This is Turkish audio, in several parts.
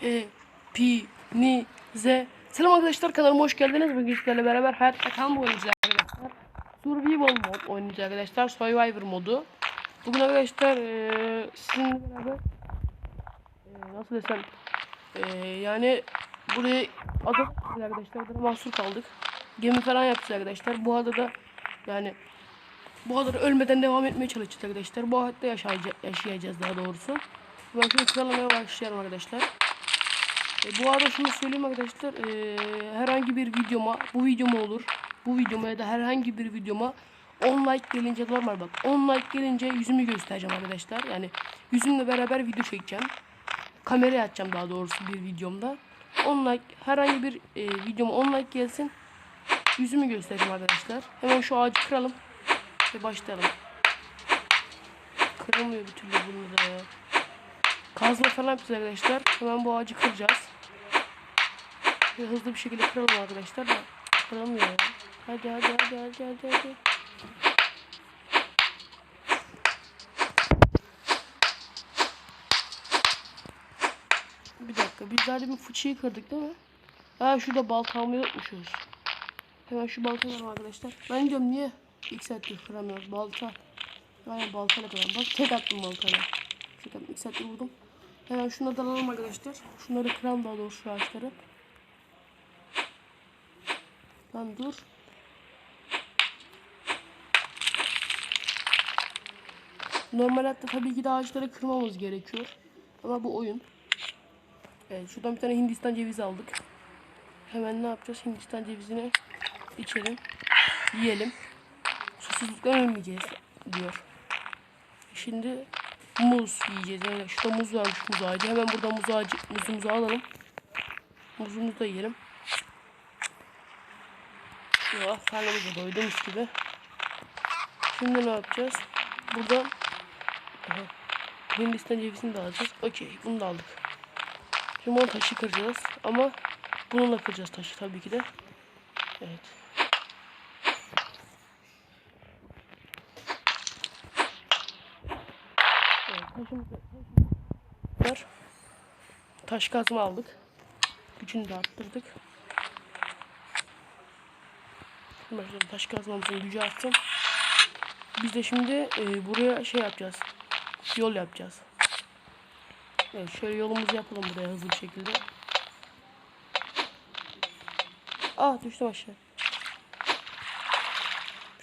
Hepinize Selam arkadaşlar kanalıma hoş geldiniz. Bugün sizlerle beraber hayatta kalma oynayacağız arkadaşlar. Survival mod oynayacağız arkadaşlar. Survivor modu. Bugün arkadaşlar eee sizinle beraber eee, nasıl desem eee, yani buraya ada arkadaşlar adada mahsur kaldık. Gemi falan yapacağız arkadaşlar. Bu adada yani bu adada ölmeden devam etmeye çalışacağız arkadaşlar. Bu hayatta yaşayacağız, daha doğrusu. Ben şimdi kralamaya başlayalım arkadaşlar. E, bu arada şunu söyleyeyim arkadaşlar. e, herhangi bir videoma, bu videoma olur. Bu videoma ya da herhangi bir videoma 10 like gelince normal bak. 10 like gelince yüzümü göstereceğim arkadaşlar. Yani yüzümle beraber video çekeceğim. Kameraya açacağım daha doğrusu bir videomda. 10 like herhangi bir e, videoma 10 like gelsin. Yüzümü göstereceğim arkadaşlar. Hemen şu ağacı kıralım. Ve başlayalım. Kırılmıyor bir türlü bunu ya. Kazma falan yapacağız arkadaşlar. Hemen bu ağacı kıracağız. Ve hızlı bir şekilde kıralım arkadaşlar da. Kıramıyor ya. Hadi hadi hadi hadi hadi hadi. Bir dakika biz daha demin fıçıyı kırdık değil mi? Ha şurada balta almayı unutmuşuz. Hemen şu baltayı alalım arkadaşlar. Ben diyorum niye ilk saattir kıramıyoruz balta. Aynen baltayla kıralım. Bak tek attım baltayla. Tek attım ilk saattir vurdum. Hemen şunları da alalım arkadaşlar. Şunları kıralım daha doğrusu ağaçları. Lan dur. Normal hayatta tabii ki de ağaçları kırmamız gerekiyor. Ama bu oyun. Evet şuradan bir tane Hindistan cevizi aldık. Hemen ne yapacağız? Hindistan cevizini içelim. Yiyelim. Susuzluktan ölmeyeceğiz diyor. Şimdi muz yiyeceğiz. Yani şurada muz varmış muz ağacı. Hemen buradan muz ağacı, muzumuzu alalım. Muzumuzu da yiyelim. Ya karnımıza doydumuz gibi. Şimdi ne yapacağız? Buradan Aha. Hindistan cevizini de alacağız. Okey bunu da aldık. Şimdi onu taşı kıracağız. Ama bununla kıracağız taşı tabii ki de. Evet. Evet. Taş kazma aldık. Gücünü de arttırdık. Başlayalım. Taş kazmamızın gücü artsın. Biz de şimdi e, buraya şey yapacağız. Yol yapacağız. Evet şöyle yolumuzu yapalım buraya hızlı bir şekilde. Ah düştüm aşağı.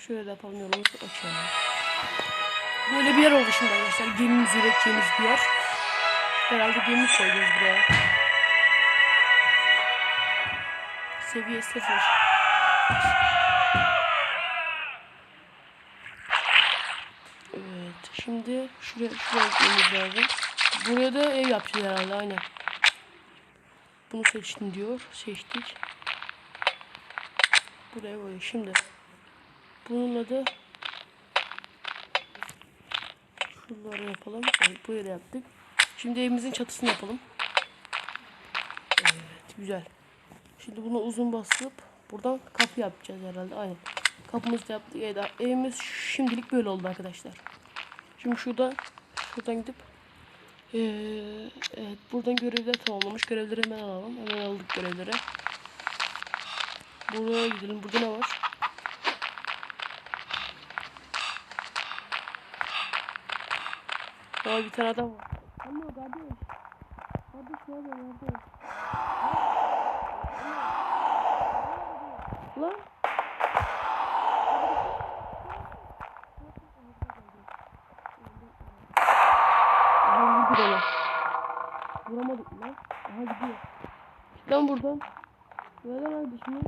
Şöyle de yapalım yolumuzu açalım. Böyle bir yer oldu şimdi arkadaşlar. Gemimizi üreteceğimiz bir yer. Herhalde gemi koyacağız buraya. Seviye sıfır. Evet. Şimdi şuraya, lazım. Buraya da ev yapacağız herhalde aynen. Bunu seçtin diyor. Seçtik. Buraya böyle. Şimdi bununla da şunları yapalım. Evet, böyle yaptık. Şimdi evimizin çatısını yapalım. Evet, güzel. Şimdi bunu uzun basıp buradan kapı yapacağız herhalde. Aynen. Kapımızı da yaptık. Evet, evimiz şimdilik böyle oldu arkadaşlar. Şimdi şurada şuradan gidip ee, evet buradan görevler tamamlamış. Görevleri hemen alalım. Hemen aldık görevleri. Buraya gidelim. Burada ne var? Aa bir tane adam var. Ama kardeş. Kardeş ne yapıyor kardeş? Lan. Aha vurdu bana. Vuramadık lan. Aha gidiyor. Git lan buradan. Kardeşimi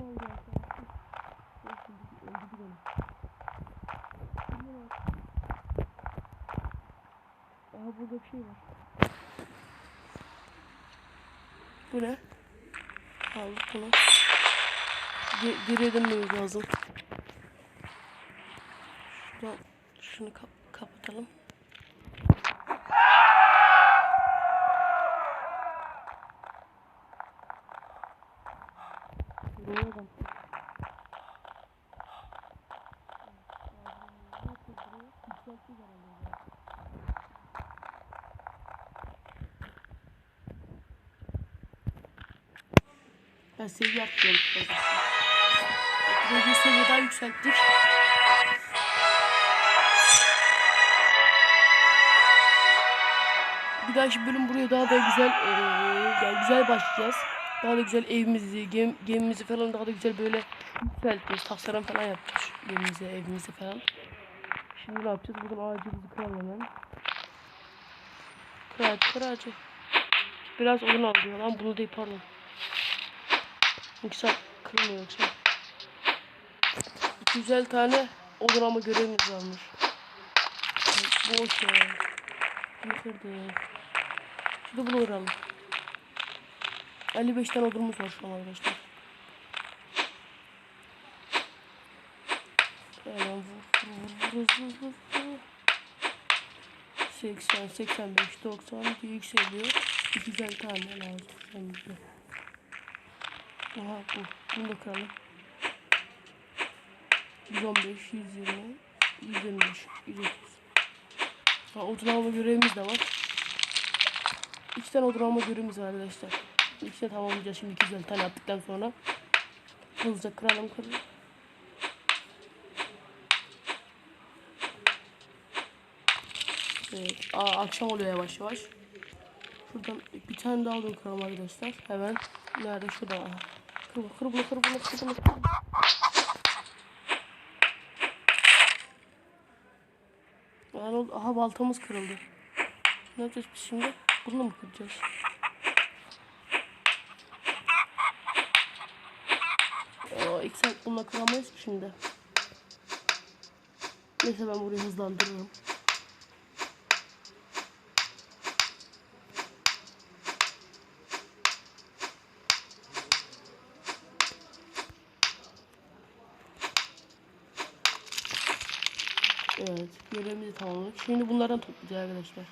aldı arkadaşlar. Neyse, öldürdü beni. Şimdi ne var? Aha burada bir şey var. Bu ne? Aldık bunu. Ge geriye dönmemiz lazım. Şuradan şunu kap kapatalım. Buraya adam. Yükselttik herhalde. Ha seviye arttırıyoruz. Buraya bir seviye daha yükselttik. Bir dahaki bölüm buraya daha da güzel yani güzel başlayacağız. Daha da güzel evimizi, gem, gemimizi falan daha da güzel böyle yükselteceğiz. Tasarım falan yapacağız gemimize, evimize falan. Şimdi ne yapacağız? Buradan ağacımızı kıralım hemen. Kır ağacı. Biraz odun alıyor lan bunu değil pardon. Yoksa kırmıyor yoksa. 250 tane odun ama görevimiz varmış. Boş ya. Kırdık. Şurada bunu kıralım. 55 tane odunumuz var şu an arkadaşlar. Hemen vur vur vur vur vur. 80, 85, 90 yükseliyor. 250 tane lazım Aha bu. Bunu da kıralım. 115, 120, 125, 130. Ha, odun alma görevimiz de var. İki tane odun alma görevimiz var arkadaşlar. İkisini tamamlayacağız şimdi 250 tane attıktan sonra. Hızlıca kıralım kıralım. Evet, aa, akşam oluyor yavaş yavaş. Şuradan bir tane daha odun kıralım arkadaşlar. Hemen. Nerede? Şurada. Aha. Kır bunu. Kır bunu. Yani. Aha baltamız kırıldı. Ne yapacağız biz şimdi? Bunu mu kıracağız? Oo, ilk saat bununla kıramayız şimdi. Neyse ben burayı hızlandırırım. Şimdi bunlardan toplayacağız arkadaşlar.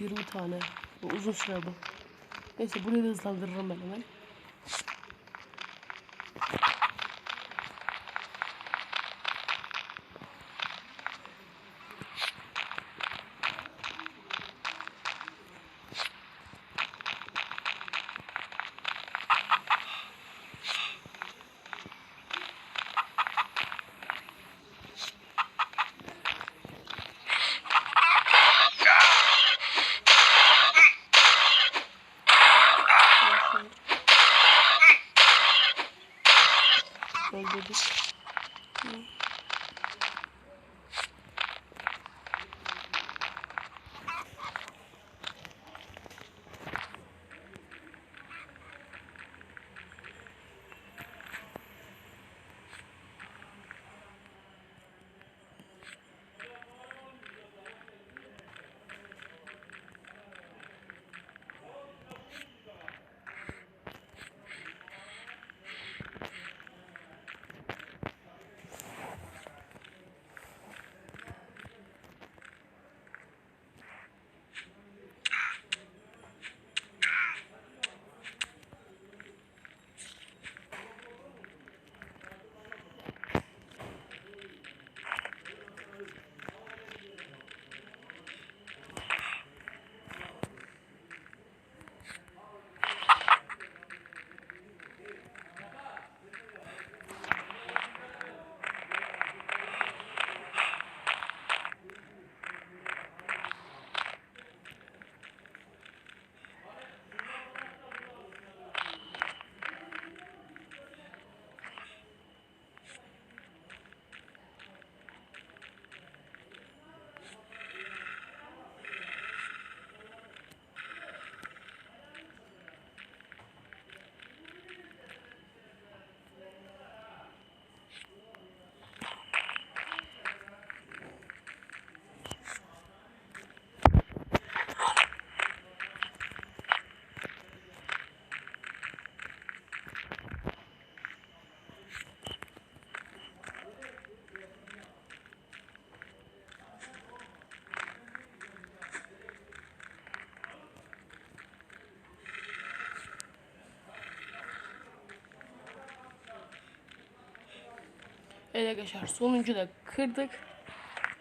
20 tane. Bu uzun süre bu. Neyse burayı da hızlandırırım ben hemen. Evet arkadaşlar sonuncu da kırdık.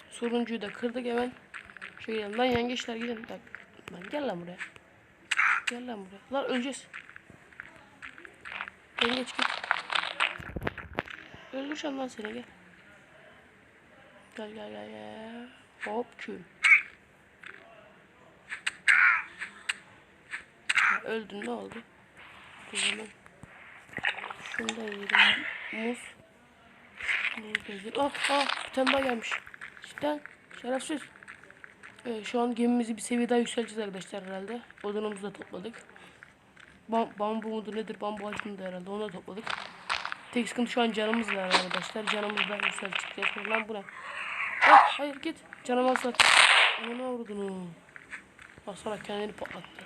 Sonuncuyu da kırdık hemen. Şöyle lan yengeçler gidin. Bak, lan gel lan buraya. Gel lan buraya. Lan öleceğiz. Gel geç git. Öldüreceğim lan seni gel. Gel gel gel gel. Hop kül. Öldün ne oldu? Dur hemen. Şunu da yiyelim. Muz. Da. Ah ah bir tane daha gelmiş. Cidden şerefsiz. Evet, şu an gemimizi bir seviye daha yükselteceğiz arkadaşlar herhalde. Odunumuzu da topladık. Bam, bambu mudur nedir? Bambu ağacı mıdır herhalde onu da topladık. Tek sıkıntı şu an canımız var arkadaşlar. Canımızı da yükselteceğiz. Lan bu ne? Ah, hayır git. Canım zaten. Ana vurdun Baksana kendini patlattı.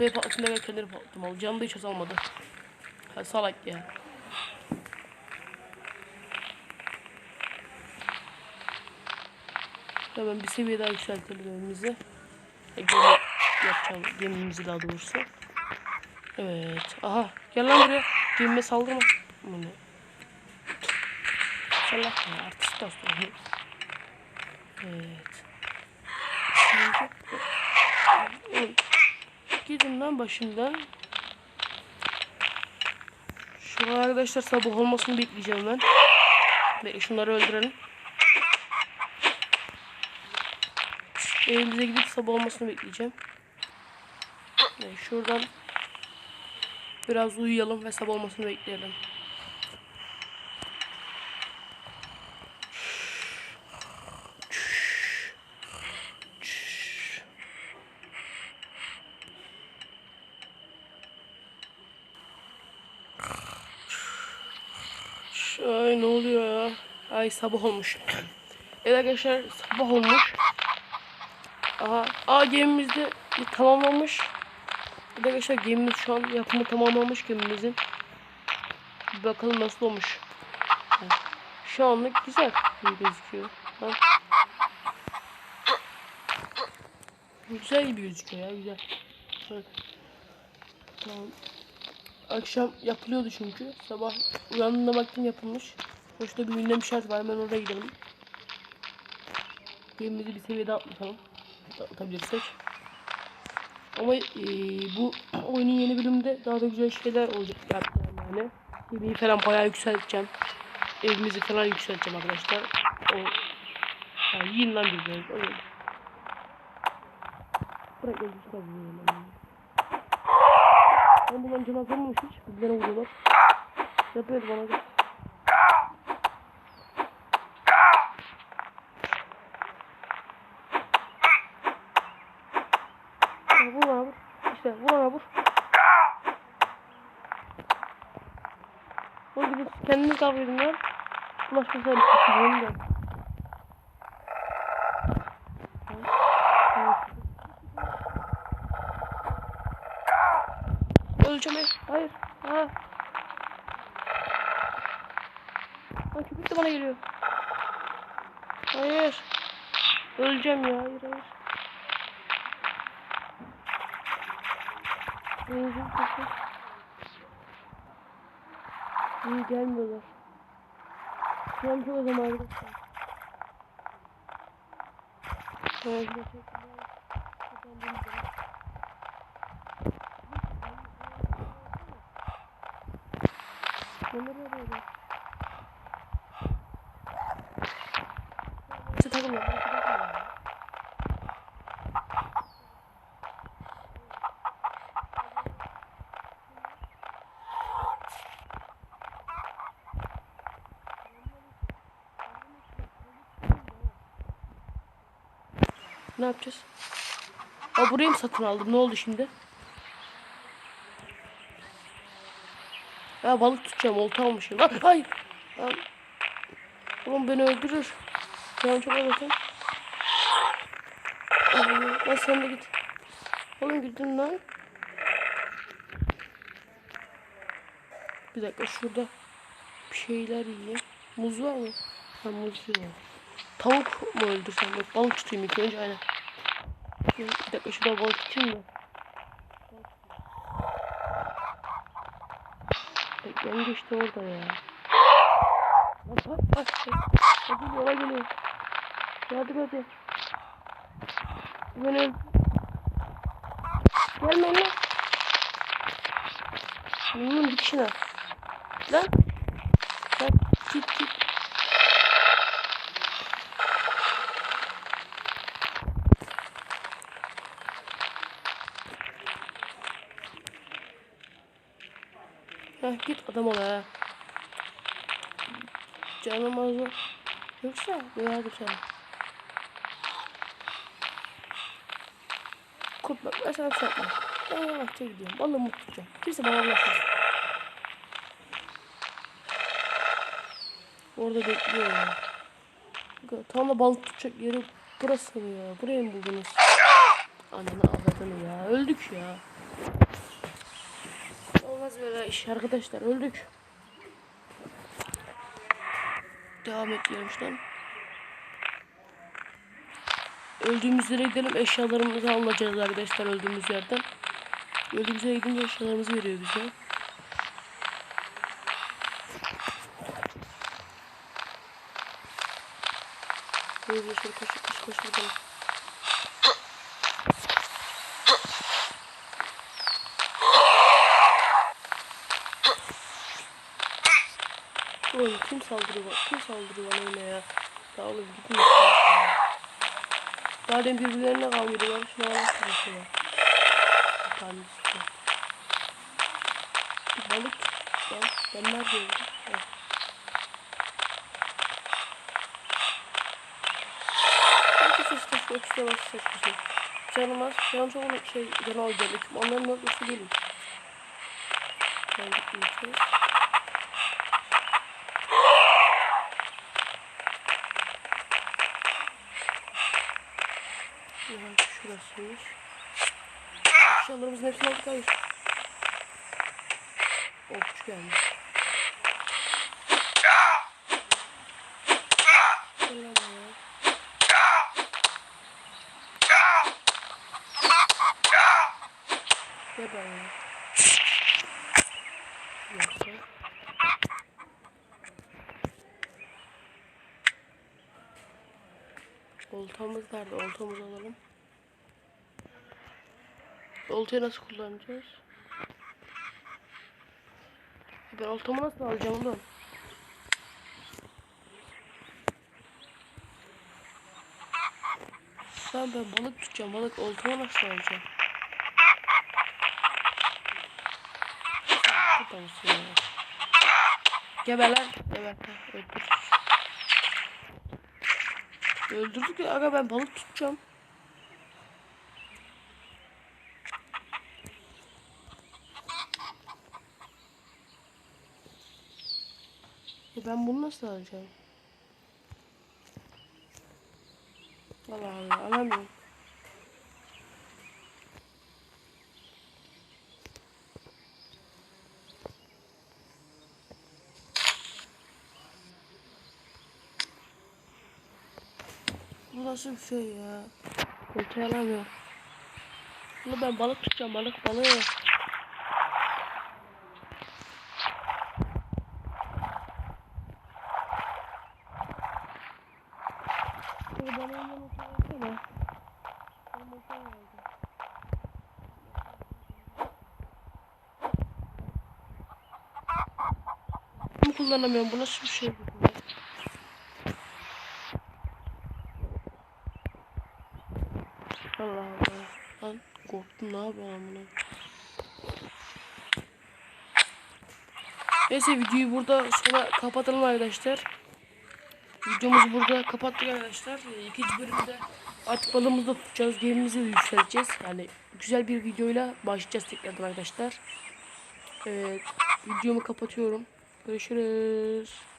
Beni patlatın demeye kendini patlattım. Canım da hiç azalmadı. Ha, salak ya. Hemen bir seviye daha yükseltelim gemimizi. E, gemi yapacağım gemimizi daha doğrusu. Evet. Aha gel lan buraya. Gemime saldırma. Bu ne? Salak ya artist dostum. Evet. Gidin lan başımdan. Şu arkadaşlar sabah olmasını bekleyeceğim ben. Ve şunları öldürelim. Evimize gidip sabah olmasını bekleyeceğim. Ve şuradan biraz uyuyalım ve sabah olmasını bekleyelim. Ay ne oluyor ya? Ay sabah olmuş. evet arkadaşlar sabah olmuş. Aha, aa gemimizde tamamlanmış. Bir de arkadaşlar gemimiz şu an yapımı tamamlanmış gemimizin. Bir bakalım nasıl olmuş. Şu anlık güzel gibi gözüküyor. Ha. Güzel gibi gözüküyor ya güzel. Evet. Tamam. Akşam yapılıyordu çünkü. Sabah uyandığımda baktım yapılmış. Hoşta bir gündem şart var. Hemen oraya gidelim. Gemimizi bir seviyede atlatalım. Atlatabilirsek. Ama eee, bu oyunun yeni bölümünde daha da güzel şeyler olacak yani. Gemiyi falan bayağı yükselteceğim. Evimizi falan yükselteceğim arkadaşlar. O ya yiyin lan birbirinizi. Öyle. Bırak elbise vuruyorum ben. Ben bundan can azalmamış hiç. Birbirine vuruyorlar. Yapıyordu bana da. Ya Vur bana vur. İşte vur bana vur. O gibi kendini kavrıyordun lan. Ulaşmasaydı kaçırıyorum da. Öleceğim hayır. Ha. Lan köpek de bana geliyor. Hayır. Öleceğim ya. Hayır hayır. Benzin köpek. İyi gelmiyorlar. Şu an çok az ama arkadaşlar. Evet, teşekkürler. Efendim, Neler oluyor? İşte takılma, ben takılma. Ne yapacağız? Aa burayı mı satın aldım? Ne oldu şimdi? Ya balık tutacağım. Olta almışım. Lan hayır. Lan. Oğlum beni öldürür. Canım çok azatın. Lan sen de git. Oğlum gidin lan. Bir dakika şurada bir şeyler yiyeyim. Muz var mı? Ha muz yok. Tavuk mu öldürsem? Yok balık tutayım ilk önce aynen. Bir dakika şurada balık tutayım da. Bekleyen geçti orada ya. Bak bak bak. Hadi yola geliyor. Hadi hadi. Beni öldür. Gelme lan. Bunun. Lan. Lan git git. Heh, git adam ol ha. Canım ağzı. Yoksa yardım sana. Kurt bak ben sana bir şey. Ben yavaşça gidiyorum. Vallahi mutlu tutacağım. Kimse bana bulaşmaz. Orada bekliyor Tam da balık tutacak yeri burası mı ya? Burayı mı buldunuz? Ananı avradını ya. Öldük ya. Olmaz böyle iş arkadaşlar. Öldük. Devam ediyorum şu an. Öldüğümüz yere gidelim eşyalarımızı alacağız arkadaşlar öldüğümüz yerden. Öldüğümüz yere gidince eşyalarımızı veriyor bize. Şöyle şöyle koş koş koş bakalım. Oğlum kim saldırıyor kim saldırıyor bana öyle ya. Ya oğlum gidin ya. Madem birbirlerine kavga ediyorlar şuna bak bir var. Bir. Bir balık. Ben, ben nerede öldüm? Evet. Ses taşımak istemez ses taşı. Canım az. Canım çok şey canı al geldik. Onların noktası değilim. Ben gitmeyeceğiz. Yani şurasıymış. Eşyalarımızın hepsini aldık hayır. Okçu gelmiş. Gel lan buraya. Gel buraya. Yoksa. Oltamız nerede? Oltamızı alalım. Oltayı nasıl kullanacağız? Ben oltamı nasıl alacağım oğlum? Ben ben balık tutacağım. Balık oltamı nasıl alacağım? Geber lan. Geber. Öldür. Öldürdük ya. Aga ben balık tutacağım. Ya ben bunu nasıl alacağım? Allah Allah alamıyorum. Bu nasıl bir şey ya? Ortaya alamıyorum. Bunu ben balık tutacağım balık balığı. Kullanamıyorum. Bu nasıl bir şey? Allah Allah. Lan korktum ne yapayım bunu. Neyse videoyu burada sonra kapatalım arkadaşlar. Videomuzu burada kapattık arkadaşlar. Ee, İkinci bölümde artık balığımızı da tutacağız. Gemimizi de yükselteceğiz. Yani güzel bir videoyla başlayacağız tekrardan arkadaşlar. Evet, videomu kapatıyorum. Görüşürüz.